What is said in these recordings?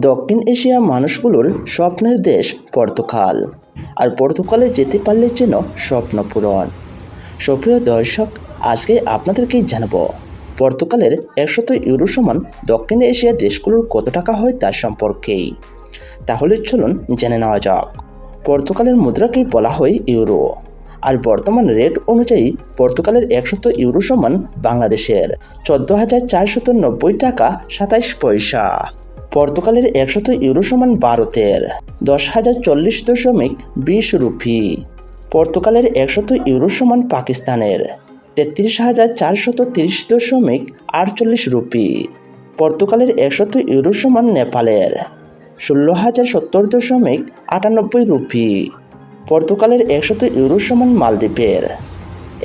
দক্ষিণ এশিয়া মানুষগুলোর স্বপ্নের দেশ পর্তুগাল। আর পর্তুগালে যেতে পারলে যেন স্বপ্ন পূরণ। সুপ্রিয় দর্শক, আজকে আপনাদেরকেই জানাব, পর্তুগালের একশত ইউরো সমান দক্ষিণ এশিয়া দেশগুলোর কত টাকা হয় তার সম্পর্কেই তাহলে চলুন জেনে নেওয়া যাক। পর্তুগালের মুদ্রাকেই বলা হয় ইউরো। আর বর্তমান রেট অনুযায়ী পর্তুগালের একশত ইউরো সমান বাংলাদেশের চোদ্দ হাজার চারশত নব্বই টাকা সাতাইশ পয়সা। পর্তুগালের একশত ইউরো সমান ভারতের দশ হাজার চল্লিশ দশমিক বিশ রুপি। পর্তুগালের একশত ইউরো সমান পাকিস্তানের, তেত্রিশ হাজার চারশত তিরিশ দশমিক আটচল্লিশ রুপি। পর্তুগালের একশত ইউরো সমান নেপালের ষোলো হাজার সত্তর দশমিক আটানব্বই রুপি। পর্তুগালের একশত ইউরো সমান মালদ্বীপের,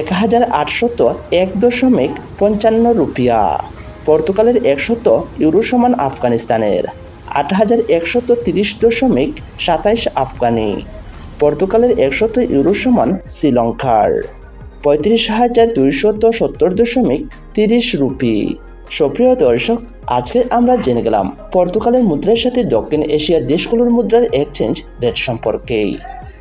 এক হাজার আটশত এক দশমিক পঞ্চান্ন রুপিয়া। পর্তুগালের একশত ইউরো সমান আফগানিস্তানের আট হাজার একশত তিরিশ দশমিক সাতাইশ আফগানি। পর্তুগালের একশত ইউরো সমান শ্রীলঙ্কার, পঁয়ত্রিশ হাজার দুইশত সত্তর দশমিক তিরিশ রুপি। সুপ্রিয় দর্শক, আজকে আমরা জেনে গেলাম পর্তুগালের মুদ্রার সাথে দক্ষিণ এশিয়ার দেশগুলোর মুদ্রার এক্সচেঞ্জ রেট সম্পর্কেই